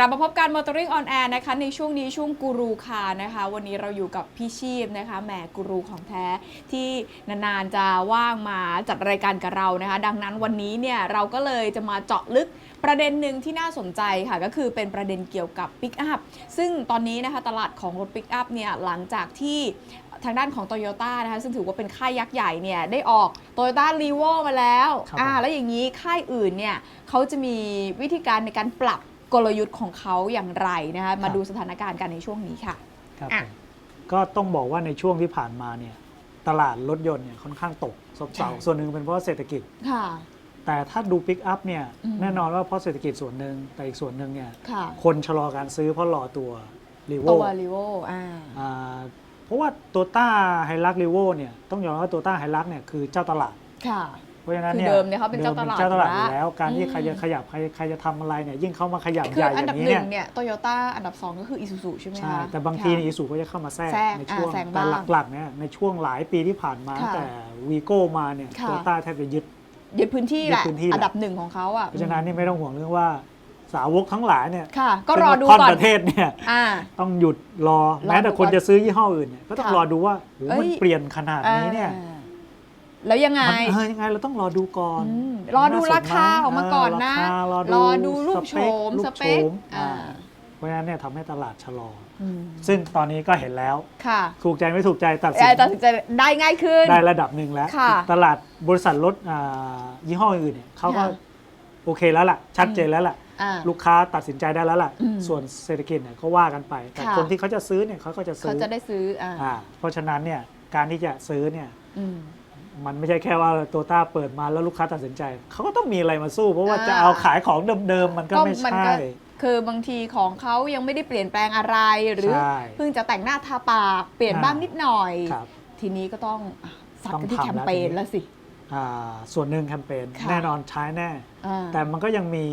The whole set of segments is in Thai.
ลับมาพบกัน Motoring on Air นะคะในช่วงนี้ช่วงกูรูคาร์นะคะ วันนี้เราอยู่กับพี่ชีพนะคะแหมกูรูของแท้ที่นานๆจะว่างมาจัดรายการกับเรานะคะ ดังนั้นวันนี้เนี่ยเราก็เลยจะมาเจาะลึกประเด็นหนึ่งที่น่าสนใจค่ะ ก็คือเป็นประเด็นเกี่ยวกับปิกอัพซึ่งตอนนี้นะคะตลาดของรถปิกอัพเนี่ยหลังจากที่ทางด้านของ t o y ยต้นะคะ ซึ่งถือว่าเป็นค่ายยักษ์ใหญ่เนี่ยได้ออก t o y ยต้ารีโวมาแล้วครับอ่าผมแล้วอย่างนี้ค่ายอื่นเนี่ยเขาจะมีวิธีการในการปรับ กลยุทธ์ของเขาอย่างไรนะคะมาดูสถานการณ์กันในช่วงนี้ค่ะครับอะผมก็ต้องบอกว่าในช่วงที่ผ่านมาเนี่ยตลาดรถยนต์เนี่ยค่อนข้างตกซบเซาใช่ส่วนหนึ่งเป็นเพราะเศรษฐกิจค่ะแต่ถ้าดูปิกอัพเนี่ยอืมแน่นอนว่าเพราะเศรษฐกิจส่วนหนึ่งแต่อีกส่วนหนึ่งเนี่ยค่ะคนชะลอการซื้อเพราะรอตัวรีโวตัวรีโวอ่าเพราะว่าตัวต้าไฮรักรีโวเนี่ยต้องยอมรับว่าตัวต้าไฮรักเนี่ยคือเจ้าตลาดค่ะ เพราะฉะนั้นคือเนี่ยเดิมเนี่ยเขาเป็นเจ้าตลาดเจ้าตลาดออยู่ยู่แล้แล้ววการที่อืมใครจะขยับใครใครจะทำอะไรเนี่ยยิ่งเข้ามาขยับคืใหอญ่ออันดัย่าบงนี้หนึ่เนี่ยงเนี่ยโตโยต้าอันดับสองก็คืออีซูซูใช่ไหมใช่คะแต่บางทีค่ะอีสูก็จะเข้ามาแทรกแทรกในช่วงอ่าแซงแต่บ้างหลักๆเนี่ยในช่วงหลายปีที่ผ่านมาค่ะตั้งแต่วีโก้มาเนี่ยค่ะโตต้าแทบจะยึดยึดพื้นที่แหละยึดพื้นที่แหละอันดับหนึ่งของเขาอะเพราะฉะนั้นนี่ไม่ต้องห่วงเรื่องว่าสาวกทั้งหลายเนี่ยค่ะก็รอดูซึ่งก่อนประเทศเนี่ยอ่าต้องหยุดรอรอแม้แต่ดูคนก่อนจะซื้อยี่ห้ออื่นเนี่ยก็ต้องค่ะรอดูว่าโอ้เอ้ยมันเปลี่ยนขนาดนี้เนี่ยอ่า แล้วยังไง มันเออยังไงเราต้องรอดูก่อนอืมรอดูราคาออกมาก่อนนะเรารรออดูดูรูปโฉมรูสปเปโฉคมอ่า อ่าเพราะฉะนั้นเนี่ยทำให้ตลาดชะลอ อืมซึ่งตอนนี้ก็เห็นแล้ว ค่ะถูกใจไม่ถูกใจตัดสิเอ่นอตัดสินใจได้ง่ายขึ้น ได้ระดับหนึ่งแล้ว ค่ะตลาดบริษัทรถอ่ายี่ห้ออื่นเนี่ยเขาก็ค่ะโอเคแล้วล่ะ ชัดเจนแล้วล่ะ อ่าลูกค้าตัดสินใจได้แล้วล่ะ อืมส่วนเศรษฐกิจเนี่ยก็ว่ากันไป แต่ค่ะ คนที่เขาจะซื้อเนี่ยเขาก็จะซื้เขาอจะได้ซื้ออ่าอ่าเพราะฉะนั้นเนี่ยการที่จะซื้อเนี่ยอืม มันไม่ใช่แค่ว่าโตต้าเปิดมาแล้วลูกค้าตัดสินใจ เขาก็ต้องมีอะไรมาสู้ เพราะว่าอ่า จะเอาขายของเดิมๆมันก็ไม่มัใช่ก็คือบางทีของเขายังไม่ได้เปลี่ยนแปลงอะไรหรือ ใช่เพิ่งจะแต่งหน้าทาปากเปลี่ยนอ่า บ้างนิดหน่อย ครับ ทีนี้ก็ต้องอะซัดต้องกันที่ทำแคมแล้วเปญทีนี้ แล้วสิ อ่าส่วนหนึ่งแคมเปญค่ะ แน่นอนใช้แน่ อ่าแต่มันก็ยังมี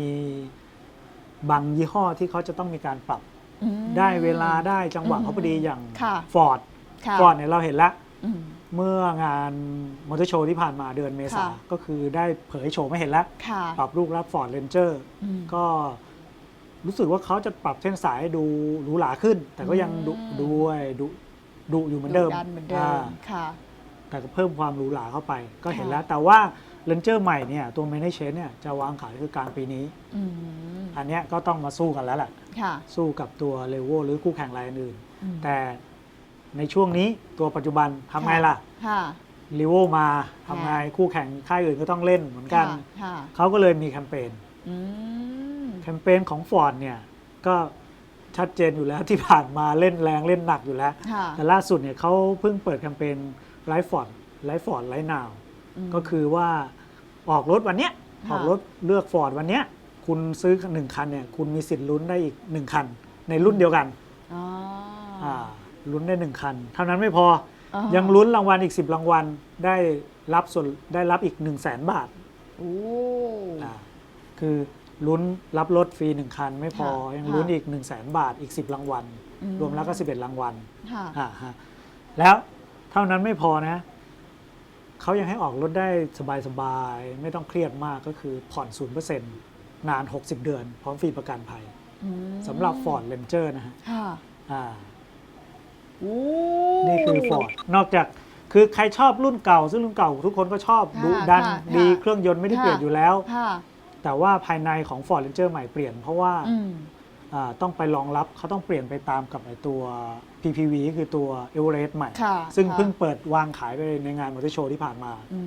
บางยี่ห้อที่เขาจะต้องมีการปรับอืม ได้เวลาได้จังหวะอืมเขาพอดีอย่างค่ะฟอร์ดค่ะ ฟอร์ดเนี่ยเราเห็นแล้ว อืม เมื่องานมอเตอร์โชว์ที่ผ่านมาเดือนเมษา ค่ะก็คือได้เผยโฉมไม่เห็นแล้ว ค่ะ ปรับรูปรับฟอร์ดเรนเจอร์อืมก็รู้สึกว่าเขาจะปรับเส้นสายให้ดูหรูหราขึ้น แต่ก็ยังดุอืม ด้วยดุดุอยู่เหมือนเดิมดันเหมือนเดิอ่ามค่ะ แต่ก็เพิ่มความหรูหราเข้าไป ก็เห็นค่ะ แล้ว แต่ว่าเรนเจอร์ใหม่เนี่ยตัว m a n a g e เนี่ยจะวางขายคือกลางปีนี้ อืมอันเนี้ยก็ต้องมาสู้กันแล้วแหละค่ะสู้กับตัวเลโวหรือคู่แข่งรายอื่น อืมแต่ ในช่วงนี้ตัวปัจจุบันทำไงล่ะค่ะลีโวมาทำไงคู่แข่งค่ายอื่นก็ต้องเล่นเหมือนกัน ค่ะค่ะเขาก็เลยมีแคมเปญอืม แคมเปญของ Ford เนี่ย ก็ชัดเจนอยู่แล้วที่ผ่านมาเล่นแรงเล่นหนักอยู่แล้ว ค่ะแต่ล่าสุดเนี่ยเขาเพิ่งเปิดแคมเปญไลฟ์ฟอร์ดไลฟ์ฟอร์ดไลฟ์นาว ม ก็คือว่าออกรถวันเนี้ยค่ะออกรถเลือก Ford วันเนี้ยคุณซื้อหนึ่งคันเนี่ยคุณมีสิทธิ์ลุ้นได้อีกหนึ่งคัน ในรุ่นเดียวกันอ๋ออ่า ลุ้นได้หนึ่งคัน เท่านั้นไม่พออ่ายังลุ้นรางวัลอีก 10 รางวัลได้รับส่วนได้รับอีก 1 0 0 0 0แสนบาทโอ้ อ่าคือลุ้นรับรถฟรีหนึ่งคัน ไม่พอค่ะยังค่ะลุ้นอีก 1 0 0 0 0แสนบาทอีก 10 รางวัล อืรวมแล้วก็ 11 รางวัลค่ะอ่าฮะแล้วเท่านั้นไม่พอนะเขายังให้ออกรถได้สบายๆ ไม่ต้องเครียดมากก็คือผ่อน 0%นาน 60 เดือน พร้อมฟรีประกันภัยอืมสำหรับ Ford Ranger นะฮะ ค่ะ อ่า โอ้นี่คือ Ford นอกจากคือใครชอบรุ่นเก่า ซึ่งรุ่นเก่าทุกคนก็ชอบค่ะดุดันค่ะดีค่ะ เครื่องยนต์ไม่ได้ค่ะเปลี่ยนอยู่แล้ว ค่ะ แต่ว่าภายในของ Ford Ranger ใหม่เปลี่ยนเพราะว่าอืม อ่าต้องไปรองรับเขาต้องเปลี่ยนไปตามกับไอตัว PPV ก็คือตัว e v e r e s t ใหม่ ค่ะซึ่งค่ะ เพิ่งเปิดวางขายไปในงานมอเตอร์โชว์ที่ผ่านมา อื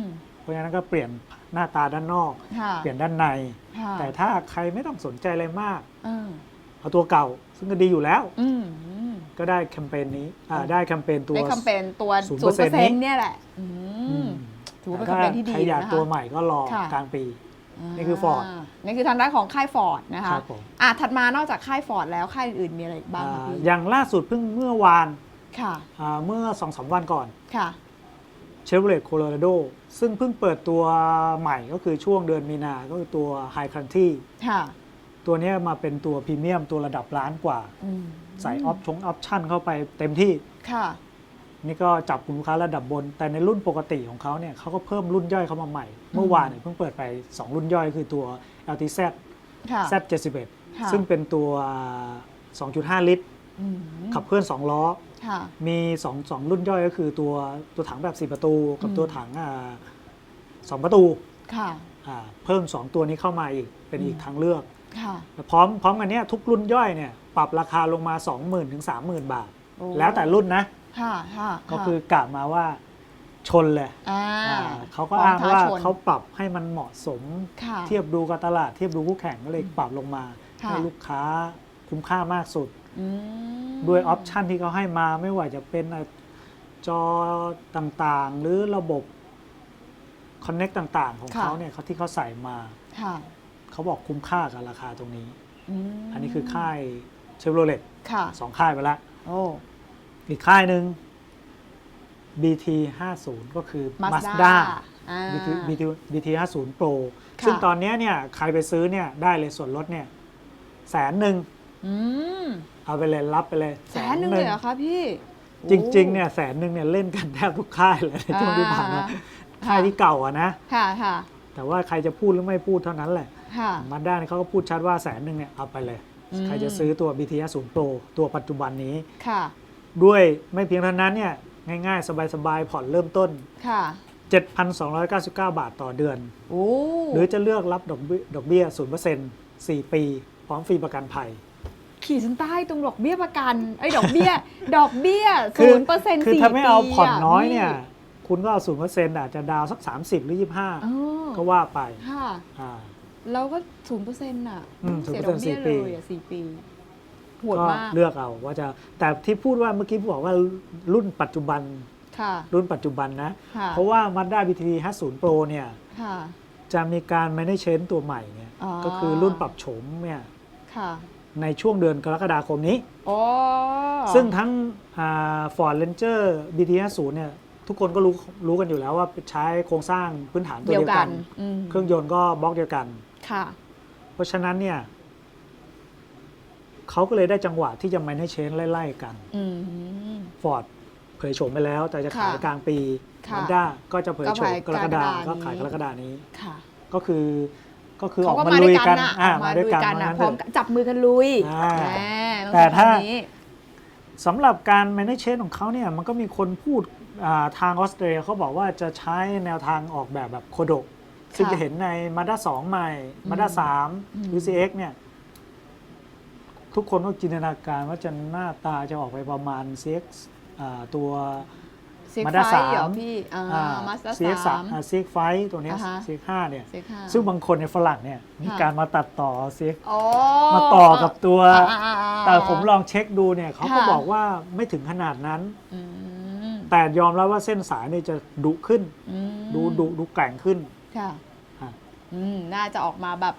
มเพราะฉะนั้นก็เปลี่ยนหน้าตาด้านนอก ค่ะเปลี่ยนด้านใน ค่ะแต่ถ้าใครไม่ต้องสนใจอะไรมากอืมเอาตัวเก่า ซึ่งก็ดีอยู่แล้ว อืมอืม ก็ได้แคมเปญนี้อ่าได้แคมเปญตัว ได้แคมเปญตัว0%ศูนย์เปอร์เซ็นต์เนี่ยแหละอือืมมถือว่าเป็นแคมเปญที่ดีใครอยากนะคะตัวใหม่ก็รอค่ะกลางปี นี่คือ Ford านี่คือทางด้านของค่ายฟอร์ดนะคะครับผมอะถัดมานอกจากค่ายฟอร์ดแล้วค่ายอื่นๆมีอะไรอีกบ้างคะอ่าพี่อย่างล่าสุดเพิ่งเมื่อวานค่ะอ่าเมื่อสองสามวันก่อนค่ะเชฟโรเลตโคโลราโดซึ่งเพิ่งเปิดตัวใหม่ก็คือช่วงเดือนมีนา ก็คือตัว High Country ค่ะ ตัวเนี้ยมาเป็นตัวพรีเมียมตัวระดับล้านกว่าอืมใส่ออปชงออปชั่นเข้าไปเต็มที่ ค่ะ นี่ก็จับกลุ่มลูกค้าระดับบน แต่ในรุ่นปกติของเขาเนี่ยเขาก็เพิ่มรุ่นย่อยเข้ามาใหม่ เมื่อวานเนี่ยเพิ่งเปิดไป 2 รุ่นย่อยคือตัว LTZ ค่ะ Z71 ค่ะซึ่งเป็นตัว 2.5 ลิตรอืมขับเคลื่อน 2 ล้อค่ะมี 2 2 รุ่นย่อยก็คือตัวตัวถังแบบ 4 ประตู กับอืมตัวถังอ่าสองประตูค่ะอ่าเพิ่ม 2 ตัวนี้เข้ามาอีกเป็นอีกอืมทางเลือกค่ะ พร้อมพร้อมกันเนี้ยทุกรุ่นย่อยเนี่ยปรับราคาลงมา 20,000ถึง30,000 บาทโอ้แล้วแต่รุ่นนะค่ะค่ะก็คือกะมาว่าชนเลยอ่าอ่าเขาก็พร้อ้างท้ว่าชนเขาปรับให้มันเหมาะสมค่ะเทียบดูกับตลาดเทียบดูคู่แข่งก็เลยปรับลงมาค่ะให้ลูกค้าคุ้มค่ามากสุดอืมด้วยออปชันที่เขาให้มาไม่ว่าจะเป็นอะจอต่างๆ หรือระบบ Connect ต่าง ๆ ของค่ะเขาเนี่ยเขาที่เขาใส่มาค่ะ เขาบอกคุ้มค่ากับราคาตรงนี้มอันนี้คือค่ายเชฟโรเลตค่ะสองค่ายไปแล้วโอ้อีกค่ายหนึ่ง BT 50ก็คือมาส Mazda ด้าอ่า BT BT BT 50 Pro ค่ะซึ่งตอนเนี้ยเนี่ยใครไปซื้อเนี่ยได้เลยส่วนลดเนี่ยแสนหนึ่งอืมเอาไปเลยรับไปเลยแสนหนึ่งเลยเหรอคะพี่ จริง ๆ เนี่ยแสนหนึ่งเนี่ยเล่นกันแทบทุกค่ายเลยในช่วงที่ผ่านมาอ่ค่ายที่เก่าอะนะค่ะค่ะแต่ว่าใครจะพูดหรือไม่พูดเท่านั้นแหละค่ะ มาด้าเนี่ยเขาก็พูดชัดว่าแสนหนึ่งเนี่ยเอาไปเลยอืมใครจะซื้อตัว BT 50 Pro ตัวปัจจุบันนี้ค่ะด้วยไม่เพียงเท่านั้นเนี่ยง่าย ๆ สบาย ๆ ผ่อนเริ่มต้นค่ะ7,299 บาทต่อเดือนโอ้หรือจะเลือกรับดอกเบี้ยดอกเบี้ย 0% 4 ปี พร้อมฟรีประกันภัย ขีดเส้นใต้ตรงดอกเบี้ยประกันไอ้ยดอกเบี้ย ดอกเบี้ยคืศูอนย์เปอร์เซ็นต์คือสี่ถ้าไม่เอาปีผ่อนน้อยเนี่ยพี่คุณก็เอา0%อาจจะดาวสัก 30 หรือเอ25อก็ว่าไปค่ะ อ่าแล้วก็ศูนย์เปอร์เซ็นต์อะอืมเสียดอกเบี้ย0%เลยอะสี่ปีโหดก็มากเลือกเอาว่าจะแต่ที่พูดว่าเมื่อกี้บอกว่ารุ่นปัจจุบัน ค่ะรุ่นปัจจุบันนะ ค่ะเพราะว่า Mazda BT 50 Pro เนี่ยค่ะ จะจะมีการ manage ตัวใหม่เนี่ยอ๋อ ก็คือรุ่นปรับโฉมเนี่ยค่ะในช่วงเดือนกรกฎาคมนี้โอ้ซึ่งทั้งอ่า Ford Ranger BT 50เนี่ยทุกคนก็รู้รู้กันอยู่แล้วว่าใช้โครงสร้างพื้นฐานตัวเดียวเดียวกักันนอืมเครื่องยนต์ก็บล็อกเดียวกัน ค่ะ เพราะฉะนั้นเนี่ยเขาก็เลยได้จังหวะที่จะ manage ไล่ๆกันอืม Ford เผยโฉมไปแล้ว แต่จะขายค่ะกลางปีค่ะ Mazda ก็จะเผยโฉมก็กรขายกฎาคกรกฎาก็ขายนี้กรกฎานี้ค่ะก็คือก็คืออเขาอกก็มามาลุด้วยยกักันนนะอ่าออกมามาด้ด้ววยยกันกันว่านะงั้นพร้อมเถกันอะจับมือกันลุยอ่าแหมต้องแต่ใช้ถ้าคำนี้สำหรับการ manage ของเขาเนี่ยมันก็มีคนพูดอ่าทางออสเตรเลียเขาบอกว่าจะใช้แนวทางออกแบบแบบโคโดะ ซึ่งจะเห็นใน Mazda 2 ใหม่ Mazda อืม3หรือ CX เนี่ย ทุกคนก็จินตนาการว่าจะหน้าตาจะออกไปประมาณ CX อ่าตัวเซ็ก Mazda ไฟเหรอ3พี่อ่าอ่ามาสเตอร์ CX สามอ่า CX ไฟตัวเนี้ยอ่าฮะ CX 5เนี่ยเซ็กห้าซึ่งบางคนในฝรั่งเนี่ย มีค่ะการมาตัดต่อ CX อ๋อมาต่อกับตัวอ่าอ่าอ่าแต่ผมลองเช็คดูเนี่ยเขาก็ค่ะบอกว่าไม่ถึงขนาดนั้นอืมแต่ยอมรับว่าเส้นสายเนี่ยจะดุขึ้นอืมดูดุดูแกร่งขึ้น ค่ะอะอืมน่าจะออกมาแบบ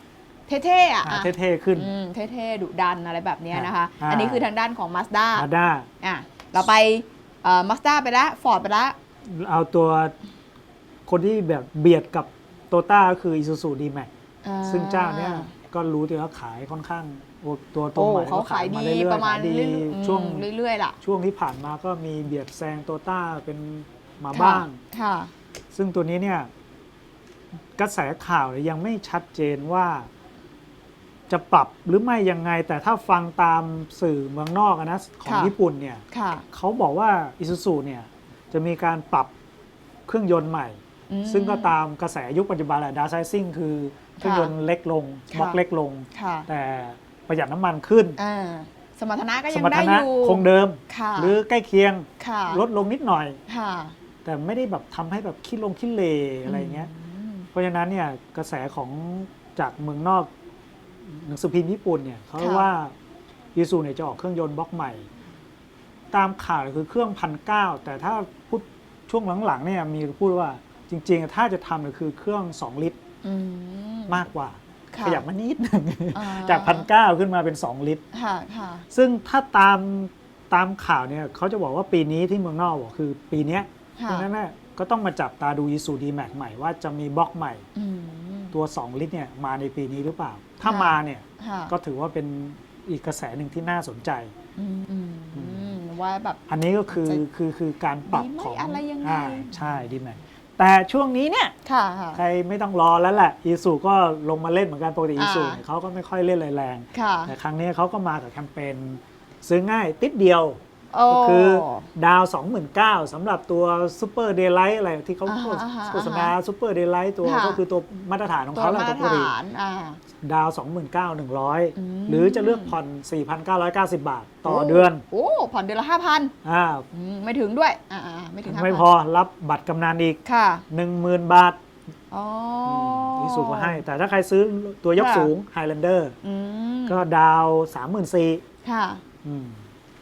เท่ๆอะอ่าอะเท่ๆขึ้น อืมเท่ๆดุดันอะไรแบบเนี้ยนะคะ อ่าอันนี้คือทางด้านของ Mazda มาด้าอะเราไปเอ่อ Mazda ไปแล้ว Ford ไปแล้วเอาตัวคนที่แบบเบียดกับโตต้าก็คือ Isuzu D-Max อ่าซึ่งเจ้าเนี่ยก็รู้อยู่แล้วขายค่อนข้างโอ้ตัวตัวโอ้ใหม่เขาขายมดีเอยๆประมาณขยดีเรื่อยๆช่วงอืมเรื่อย ๆ ล่ะช่วงที่ผ่านมาก็มีเบียดแซงโตต้าเป็นมาบ้าง ค่ะซึ่งตัวนี้เนี่ย กระแสข่าวเนี่ยยังไม่ชัดเจนว่าจะปรับหรือไม่ยังไง แต่ถ้าฟังตามสื่อเมืองนอกอะนะของค่ะญี่ปุ่นเนี่ยค่ะเขาบอกว่า i s u z u เนี่ยจะมีการปรับเครื่องยนต์ใหม่อืมซึ่งก็ตามกระแสยุคปัจจุบันแหละดาวไซซิ่งคือเครื่องยนต์เล็กลงค่ะบล็อกเล็กลงค่ะแต่ประหยัดน้ำมันขึ้นอ่าสมรรถนะก็สยังมรรได้ถอนะยู่คงเดิมค่ะหรือใกล้เคียงค่ะลดลงนิดหน่อยค่ะแต่ไม่ได้แบบทำให้แบบคิดลงคิดเลอะไรอย่างเงี้ยมเพ ราะฉะนั้นเนี่ยกระแสของจากเมืองนอกหนังสือพิมพ์ญี่ปุ่นเนี่ยเขาค่ะว่ายูซูเนี่ยจะออกเครื่องยนต์บล็อกใหม่ ตามข่าวคือเครื่องพันเก้าแต่ถ้าพูดช่วงหลังๆเนี่ยมีพูดว่าจริงๆ ถ้าจะทำเนี่ยคือเครื่อง 2 ลิตรอืมมากกว่าค่ะขยับมานิดหนึ่งอ่าจากพันเก้าขึ้นมาเป็น 2 ลิตรค่ะค่ะซึ่งถ้าตามตามข่าวเนี่ยเขาจะบอกว่าปีนี้ที่เมืองนอกบอกคือปีเนี้ยค่ะดังนั้นน่ะ ก็ต้องมาจับตาดูยีซูดีแม็กใหม่ว่าจะมีบล็อกใหม่ อืม ตัว 2 ลิตรเนี่ยมาในปีนี้หรือเปล่า ถ้าค่ะ มาเนี่ยค่ะก็ถือว่าเป็นอีกกระแสหนึ่งที่น่าสนใจ อืมอืมอืมว่าแบบ อันนี้ก็คือจะคือคือการปรับดีไหมของอะไรยังไงอ่าใช่ดีแม็กแต่ช่วงนี้เนี่ย ค่ะค่ะ ใครไม่ต้องรอแล้วแหละอีซูก็ลงมาเล่นเหมือนกันปกติอีอ่าซูเนี่ยเขาก็ไม่ค่อยเล่นแรง ค่ะๆแต่ครั้งนี้เขาก็มากับแคมเปญซื้อง่ายติดเดียวโอ้ ก็คือดาว 29,000สำหรับตัวซูเปอร์เดย์ไลท์อะไรที่เขาอ่าฮะอ่าฮะโฆษณาซูเปอร์เดย์ไลท์ตัวค่ะก็คือตัวมาตรฐานของตัวเขาแหละมาตตัรวปกติฐานอ่าดาวอืม29,100 หรือจะเลือกผ่อน 4,990 บาทต่อเดือน โอ้ ผ่อนเดือนละห้าพันอ่าไม่ถึงด้วยอ่าอ่าไม่ถึง5,000ไม่พอรับบัตรกำนันอีกค่ะ10,000 บาทอ๋ออีซูก็ให้ แต่ถ้าใครซื้อตัวยกค่ะสูง Highlander อืมก็ดาว 34,000ค่ะอืม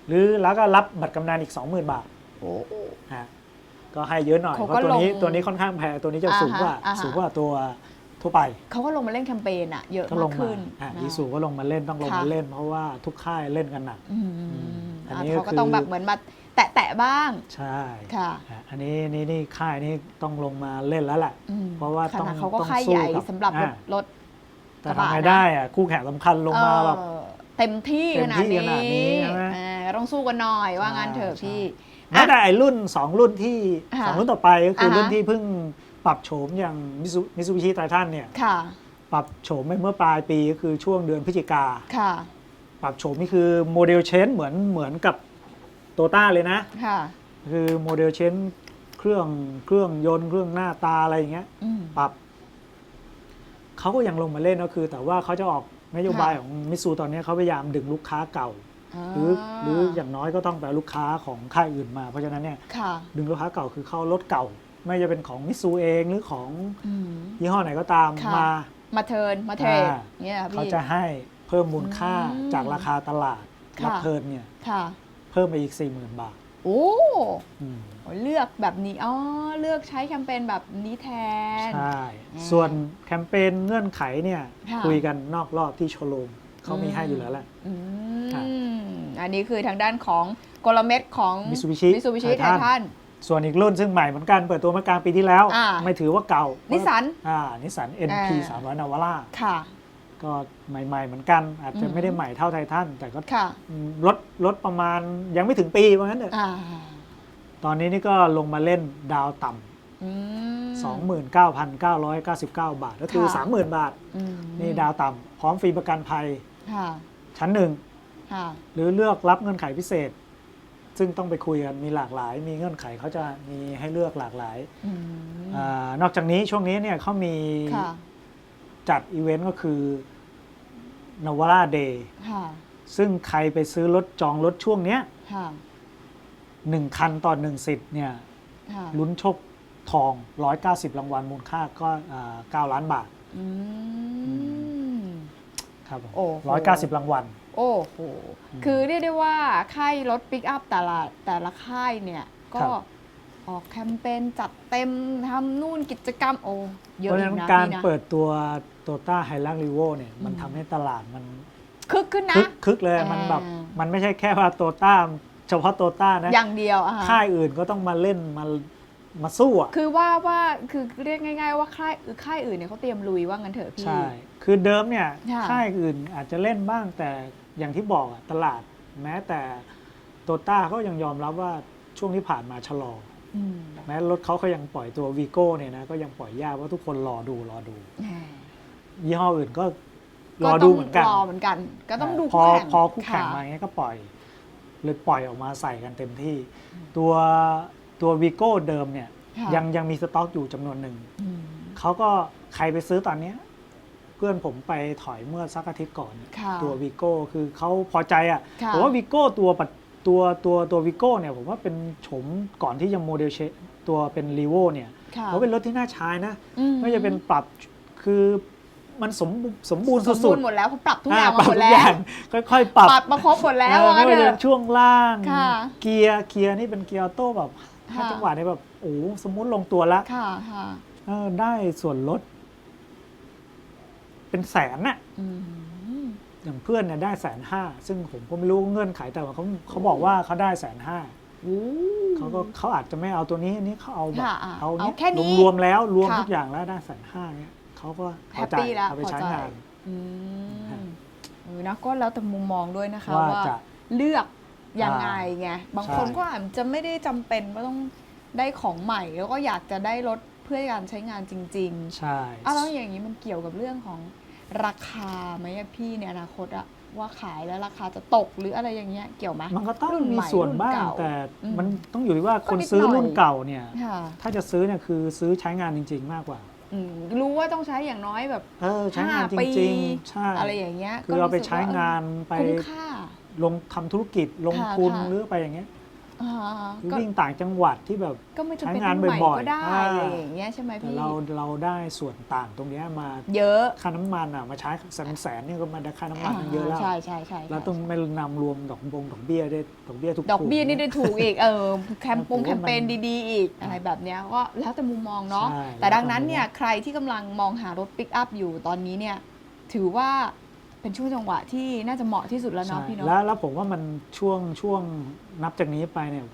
หรือแล้วก็รับบัตรกำนันอีก 20,000 บาทโอ้ ฮะก็ให้เยอะหน่อย เขาเพก็ราะตัวนี้ลงตัวนี้ค่อนข้างแพงตัวนี้จะอ่าฮะสูงกว่าอ่าฮะ สูงกว่าตัวทั่วไปเขาก็ลงมาเล่นแคมเปญอะเยอะก็มาลกงมาขึ้นอะนะ อีซูก็ลงมาเล่นต้องลงค่ะ มาเล่น เพราะว่าทุกค่ายเล่นกันหนัก อืมอันอะนี้เขาก็ก็คือต้องแบบเหมือนมาแตะแตะๆบ้างใช่ค่ะอะอันนี้นี่นี่ค่ายนี้ต้องลงมาเล่นแล้วแหละ อืมเพราะว่าขต้องนาดเขาก็ต้องค่ายสู้ใหญ่กับสำหรับรถอ่ารถ แต่กระบะทำไงนะ ได้อะคู่แข่งสำคัญลงมาแบบเออ เต็มที่เต็ขมนาดที่ขนาดนี้นี้ใช่ไหม อ่าต้องสู้กันหน่อยว่างั้นเถอะใช่พี่แม้แต่ไอ้รุ่น 2 รุ่นที่ค่ะสองรุ่นต่อไปก็คืออาฮะ รุ่นที่เพิ่งปรับโฉมอย่างมิซูบิชิไททันเนี่ย ค่ะ ปรับโฉมไปเมื่อปลายปีก็คือช่วงเดือนพฤศจิกา ค่ะ ปรับโฉมนี่คือโมเดลเชนเหมือนเหมือนกับโตต้าเลยนะ ค่ะ คือโมเดลเชนเครื่องเครื่องยนต์เครื่องหน้าตาอะไรอย่างเงี้ย อืมปรับเขาก็ยังลงมาเล่นก็คือ แต่ว่าเขาจะออก นโยบายค่ะของมิซูตอนนี้เขาพยายามดึงลูกค้าเก่า หรือหรืออย่างน้อยก็ต้องไปเอาลูกค้าของค่ายอื่นมา เพราะฉะนั้นเนี่ยค่ะดึงลูกค้าเก่าคือเข้ารถเก่า ไม่จะเป็นของมิซูเองหรือของอืมยี่ห้อไหนก็ตามค่ะมามาเทิร์นมาเทรดอ่าเนี่ยค่ะเขาพี่จะให้เพิ่มมูลค่าอืมจากราคาตลาดค่ะรับเทิร์นเนี่ยค่ะเพิ่มไปอีก 40,000 บาท โอ้อืมเลือกแบบนี้อ๋อเลือกใช้แคมเปญแบบนี้แทน ใช่ อืมส่วนแคมเปญเงื่อนไขเนี่ยค่ะ คุยกันนอกรอบที่โชว์รูมเขามีให้อยู่แล้วแหละ อืค่ะมอันนี้คือทางด้านของกลเม็ดของ Mitsubishi มิซูบิชิไท Titan ทัน ส่วนอีกรุ่นซึ่งใหม่เหมือนกันเปิดตัวเมื่อกลางปีที่แล้ว อ่าไม่ถือว่าเก่านิสสันอ่านิสสัน NP อ่า 300 Navara ค่ะ ก็ใหม่ ๆ เหมือนกัน อาจจะอืมไม่ได้ใหม่เท่าไททันแต่ก็ค่ะลดลดประมาณยังไม่ถึงปีว่างั้นเถอะอ่าตอนนี้นี่ก็ลงมาเล่นดาวต่อืมำ29,999 บาท ก็คือ ค่ะ 30,000 บาท อืมนี่ดาวต่ำพร้อมฟรีประกันภัยค่ะชั้ชั้นหนึ่ง ค่ะหรือเลือกรับเงื่อนไขพิเศษ ซึ่งต้องไปคุยกันมีหลากหลาย มีเงื่อนไขเขาจะมีให้เลือกหลากหลายอืมอานอกจากนี้ช่วงนี้เนี่ยเขามีค่ะจัดอีเวนต์ก็คือ Navara Day ค่ะ ซึ่งใครไปซื้อรถจองรถช่วงเนี้ยค่ะหนึ่งคันต่อหนึ่งสิทธิ์เนี่ยค่ะลุ้นโชคทอง 190 รางวัลมูลค่าก็อ่า9ล้านบาทอืม ครับผมโอ้โห 190 รางวัล โอ้โห อืมคือเรียกได้ว่าค่ายรถปิกอัพแต่ละแต่ละค่ายเนี่ย ก็ครับ ออกแคมเปญจัดเต็มทำนู่นกิจกรรมโอ้เยเพอะราะฉะอีนั้กนนะการพี่นะ เปิดตัว t o ต้าไฮลักรีโวเนี่ย มันอืมทำให้ตลาดมันคึกขึ้นนะ คึกคึกเลยอ่ามัมันแบบมันไม่ใช่แค่ว่าโตต้าเฉพาะโตต้านะ อย่างเดียวอะฮะค่ายอื่นก็ต้องมาเล่นมามาสู้อะ คือว่าว่าคือเรียกง่าย ๆ ว่าค่ายค่ายอื่นเนี่ยเขาเตรียมลุยว่างั้นเถอะพี่ ใช่ คือเดิมเนี่ยค่ะ ค่ายอื่นอาจจะเล่นบ้างแต่อย่างที่บอกอะตลาด แม้แต่โตต้าก็ยังยอมรับว่าช่วงที่ผ่านมาชะลอ อืมแม้รถเขาก็ยังปล่อยตัววีโก้เนี่ยนะก็ยังปล่อยยากว่าทุกคนรอดูรอดู แหม ยี่ห้ออื่นก็รก็อต้ดูองเหมือนกันรอเหมือนกัน ก็ต้องดูพอคู่แข่งพอคู่แข่งะมาอย่างเงี้ยก็ปล่อยเลยปล่อยออกมาใส่กันเต็มที่ ตัวตัววีโก้เดิมเนี่ยค่ะยังยังมีสต็อกอยู่จำนวนหนึ่งอืมเขาก็ใครไปซื้อตอนเนี้ยเพื่อนผมไปถอยเมื่อสักอาทิตย์ก่อนค่ะตัววีโก้คือเขาพอใจอะค่ะผมว่าวีโก้ตัวปัจตัวตัวตัววีโก้เนี่ยผมว่าเป็นโฉมก่อนที่จะโมเดลเชตัวเป็นรีโวเนี่ยค่ะผมว่าเป็นรถที่น่าใช้นะอืไม่ว่าจะเป็นปรับคือ มันสมบูสมบูรณ์สมสุบูดรณ์หมดแล้วเขาปรับทุๆกอย่างปมารับหมดทุกแล้อย่าวงค่อยๆ ปรับปรับมาครบหมดแล้วเออว่าไม่งั้นว่าเถจะอะเป็นช่วงล่าง ค่ะเกียร์เกียร์นี่เป็นเกียร์ออโต้แบบห้าค่ะ จังหวะนี่แบบโอ้โหสมมุติลงตัวแล้วค่ะค่ะเออได้ส่วนลด เป็นแสนน่ะ อืมอย่างเพื่อนเนี่ยได้แสนห้าซึ่งผมก็ไม่รู้เงื่อนไขแต่ว่าเขาเขาบอกว่าเขาได้แสนห้าโอ้ เขาก็เขาอาจจะไม่เอาตัวนี้อันนี้เขาเอาแบบค่ะอะเอาเอาเนี้ยแค่นี้รวมๆแล้วรวมค่ะ ทุกอย่างแล้วได้แสนห้าเนี่ย เขาก็พแฮอปใจปี้แล้วเอาไปพอใช้ใจ งาน อืมฮะเออนะก็แล้วแต่มุมมองด้วยนะคะว่าว่าจะเลือกยังไงอ่าไงบางใช่คนก็อาจจะไม่ได้จำเป็นว่าต้องได้ของใหม่ แล้วก็อยากจะได้รถเพื่อการใช้งานจริงใช่ๆอ้าวแล้วอย่างนี้มันเกี่ยวกับเรื่องของราคาไหมอะพี่ในอนาคตอะว่าขายแล้วราคาจะตกหรืออะไรอย่างเงี้ยเกี่ยวไหม มันก็ต้องรุ่นมีใหม่ส่วนบ้างรุ่นเก่าแต่อืมมันต้องอยู่ที่ว่าก็คนนิดซื้อหน่อยรุ่นเก่าเนี่ย ค่ะ ถ้าจะซื้อเนี่ยคือซื้อใช้งานจริง ๆ มากกว่า อืมรู้ว่าต้องใช้อย่างน้อยแบบเออใช้งานจห้าปีริงๆใช่อะไรอย่างเงี้ยคือเราไปใช้งานก็ไปรู้สึกว่าเออคุ้มค่า ลงทำธุรกิจลงค่ะทุนค่ะ หรือไปอย่างเงี้ย อ่าก็วิ่งต่างจังหวัดที่แบบ ก็ไม่จำเป็นใช้งานรุ่ใหม่บ่อยๆก็ได้อ่า อะไรอย่างเงี้ยใช่ไหมแต่พี่ เราเราได้ส่วนต่างตรงเนี้ยมาเยอะค่าน้ำมันอะมาใช้แสนแสนนี่ก็มาได้ค่าน้ำมันเยอะแล้ว ใช่ใช่ใช่เราต้องไม่นำรวมดอกบงดอกเบี้ยได้ดอกเบี้ยทุกดอกเบี้ยนี่ได้ถูกอีก เออแคมปงแคมเปญดีๆ อีกอะไรแบบเนี้ยก็แล้วแต่มุมมองเนาะ ใช่แต่ดังนั้นเนี่ยใครที่กำลังมองหารถปิกอัพอยู่ตอนนี้เนี่ย ถือว่า เป็นช่วงจังหวะที่น่าจะเหมาะที่สุดแล้วเนาะใช่พี่เนาะแล้วแล้วผมว่ามันช่วงช่วงนับจากนี้ไปเนี่ย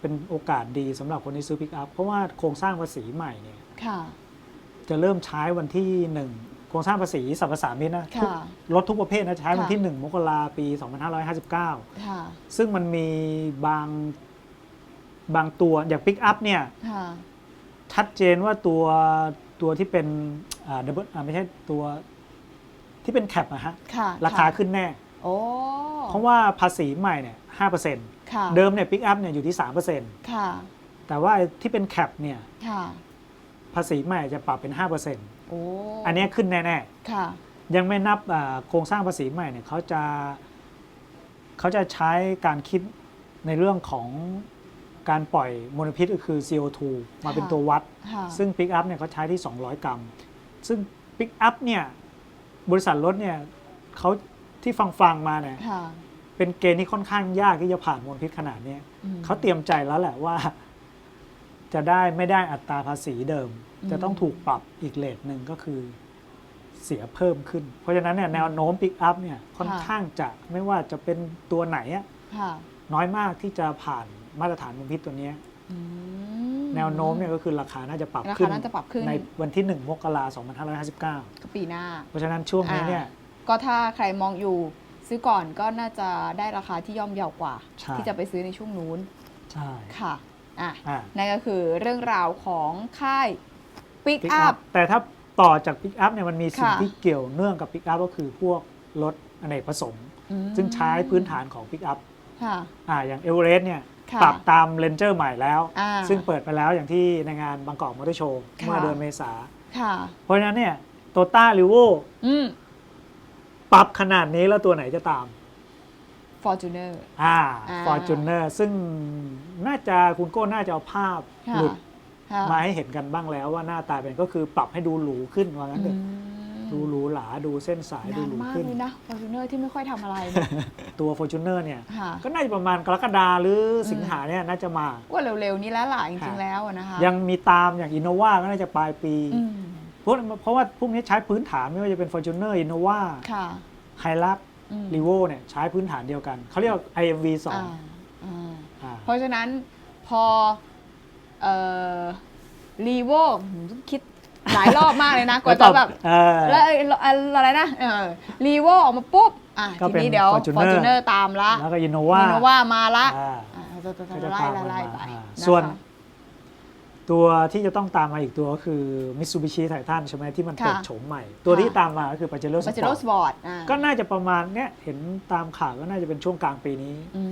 เป็นโอกาสดีสำหรับคนที่ซื้อปิกอัพเพราะว่าโครงสร้างภาษีใหม่เนี่ยค่ะ จะเริ่มใช้วันที่หนึ่งโครงสร้างภาษีสรรพสามิตนะทุกค่ะ รถทุกประเภทนะใช้วันค่ะที่1มกราปี 2559 ค่ะซึ่งมันมีบางบางตัวอย่างปิกอัพเนี่ย ค่ะชัดเจนว่าตัวตัวที่เป็นอ่า double อ่าไม่ใช่ตัว ที่เป็นแคปนะฮะค่ะราคาขึ้นแน่ โอ้เพราะว่าภาษีใหม่เนี่ยห้าเปอร์เซ็นต์ค่ะเดิมเนี่ยปิกอัพเนี่ยอยู่ที่สามเปอร์เซ็นต์ค่ะ แต่ว่าไอ้ที่เป็นแคปเนี่ยค่ะภาษีใหม่จะปรับเป็นห้าเปอร์เซ็นต์โอ้อันเนี้ยขึ้นแน่ค่ะๆยังไม่นับอ่าโครงสร้างภาษีใหม่เนี่ยเขาจะเขาจะใช้การคิดในเรื่องของการปล่อยมลพิษก็คือ CO2 มาเป็นค่ะตัววัดค่ะซึ่งปิกอัพเนี่ยเขาใช้ที่ 200 กรัม ซึ่งปิกอัพเนี่ย บริษัทรถเนี่ยเขาที่ฟังฟังๆมาเนี่ยค่ะ เป็นเกณฑ์ที่ค่อนข้างยากที่จะผ่านมลพิษขนาดเนี้ยอืม เขาเตรียมใจแล้วแหละว่า จะได้ไม่ได้อัตราภาษีเดิม อืม จะต้องถูกปรับอีกเลทหนึ่งก็คือเสียเพิ่มขึ้น เพราะฉะนั้นเนี่ยแนวโน้มปิกอัพเนี่ยค่อนข้างจะไม่ว่าจะเป็นตัวไหนอะค่ะน้อยมากที่จะผ่านมาตรฐานมลพิษตัวเนี้ย อืม แนวโน้มเนี่ยก็คือราคาน่าจะปรับราขึ้คานน่าจะปรับขึ้นในวันที่ 1 มกราคม2559 ก็ปีหน้า เพราะฉะนั้นช่วงนี้เนี่ย ก็ถ้าใครมองอยู่ซื้อก่อนก็น่าจะได้ราคาที่ย่อมเยาวกว่า ใช่ ที่จะไปซื้อในช่วงนู้นใช่ค่ะอะอ่านั่นก็คือเรื่องราวของค่ายปิกปิกอัอัพพแต่ถ้าต่อจากปิกอัพเนี่ยมันมีสิ่งค่ะ ที่เกี่ยวเนื่องกับปิกอัพก็คือพวกรถอเนกประสงค์ซึ่งใช้พื้นฐานของปิกอัพค่ะ อ่าอย่างเอเวอเรสต์เนี่ยค่ะ ปรับตามเลนเจอร์ใหม่แล้วอ่าซึ่งเปิดไปแล้วอย่างที่ในงานบางกอกมอเตอร์โชว์ค่ะเมื่อเดือนเมษาค่ะเพราะฉะนั้นเนี่ยโตต้าริโวอืมปรับขนาดนี้แล้วตัวไหนจะตามฟอร์จูเนอร์อ่าอ่าฟอร์จูเนอร์ซึ่งน่าจะคุณโก้น่าจะเอาภาพค่ะหลุดค่ะมาให้เห็นกันบ้างแล้วว่าหน้าตาเป็นก็คือปรับให้ดูหรูขึ้นว่างั้นเถอือะม ดูหรูหราดูเส้นสายดูนานหรูมากขึ้น เลยนะฟอร์จูเนอร์ที่ไม่ค่อยทำอะไรเนี่ย ตัว Fortuner เนี่ยค่ะ ก็น่าจะประมาณกรกฎาหรือสิงหาเนี่ยน่าจะมา ว่าเร็วๆนี้แล้วล่ะจริงค่ะๆแล้วอะนะคะยังมีตามอย่าง Innova ก็น่าจะปลายปีอืมเพราะเพราะว่าพวกนี้ใช้พื้นฐานไม่ว่าจะเป็น Fortuner Innova ค่ะ h i l u x อืม r e v o เนี่ยใช้พื้นฐานเดียวกัน เขาเรียกว่า IMV 2อ่าอ่าอ่าเพราะฉะนั้นพอเอ่อรีโวคิด หลายรอบมากเลยนะกว่าจะแบบเออ แล้วไอ้อะไรนะเออรีโวออกมาปุ๊บอะก็ทีเป็นนี้เดี๋ยว Fortuner ฟอร์จูเนอร์ตามละแล้วก็ Innova มีโนว่ามาละอ่า อะจะจะก็จะจะไล่ตามไล่กันไล่มาไปอ่านะคะ ส่วน ตัวที่จะต้องตามมาอีกตัวก็คือ Mitsubishi Titan ใช่ไหมที่มันเปิดค่ะโฉมใหม่ ตัวที่ค่ะตามมาก็คือ Pajero ปาเจโร่ Sport สปอร์ตอ่าก็น่าจะประมาณเนี้ยเห็นตามข่าวก็น่าจะเป็นช่วงกลางปีนี้อื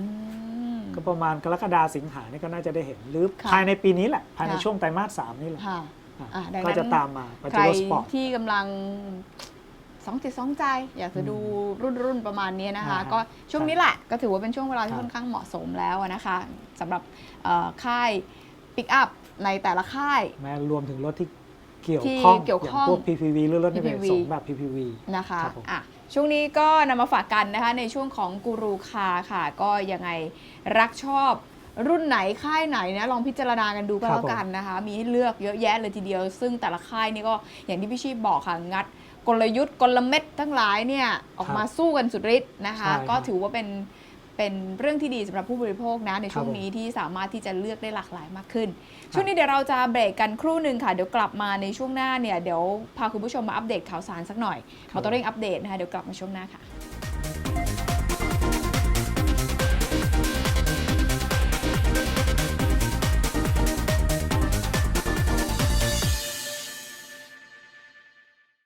มก็ ประมาณกรกฎาสิงหาเนี่ยก็น่าจะได้เห็นหรือค่ะภายในปีนี้แหละภายในค่ะ ช่วงไตรมาสสามนี่แหละ ค่ะ อะอะดังนั้นก็จะตามมาปาใคเจรโร่สปอร์ต ที่กำลังสองจิตสองใจ อยากจะดูรุ่นรุ่นประมาณนี้นะคะ อ่าฮะก็ช่วงนี้แหละก็ถือว่าเป็นช่วงเวลาครัที่บค่อนข้างเหมาะสมแล้วนะคะสำหรับเอ่อค่ายปิกอัพในแต่ละค่าย แม้รวมถึงรถที่เกี่ยวที่ข้องเกี่ยวข้องางพวก PPV หรือรถในแบบ PPV สองแบบ PPV นะคะครับผม อะช่วงนี้ก็นำมาฝากกันนะคะในช่วงของกูรูคาค่ะ ก็ยังไงรักชอบ รุ่นไหนค่ายไหนนะลองพิจารณากันดูก็ครับแล้วกันนะคะ มีให้เลือกเยอะแยะเลยทีเดียว ซึ่งแต่ละค่ายนี่ก็อย่างที่พี่ชีพบอกค่ะงัดกลยุทธ์กลเม็ดทั้งหลายเนี่ยออกมาสู้กันสุดฤทธิ์นะคะใช่ครับก็ถือว่าเป็นเป็นเรื่องที่ดีสำหรับผู้บริโภคนะในช่วงครับผมนี้ที่สามารถที่จะเลือกได้หลากหลายมากขึ้น ช่วงนี้เดี๋ยวเราจะเบรกกันครู่หนึ่งค่ะเดี๋ยวกลับมาในช่วงหน้าเนี่ยเดี๋ยวพาคุณผู้ชมมาอัปเดตข่าวสารสักหน่อยครับมอเตอร์เร่งอัปเดตนะคะเดี๋ยวกลับมาช่วงหน้าค่ะ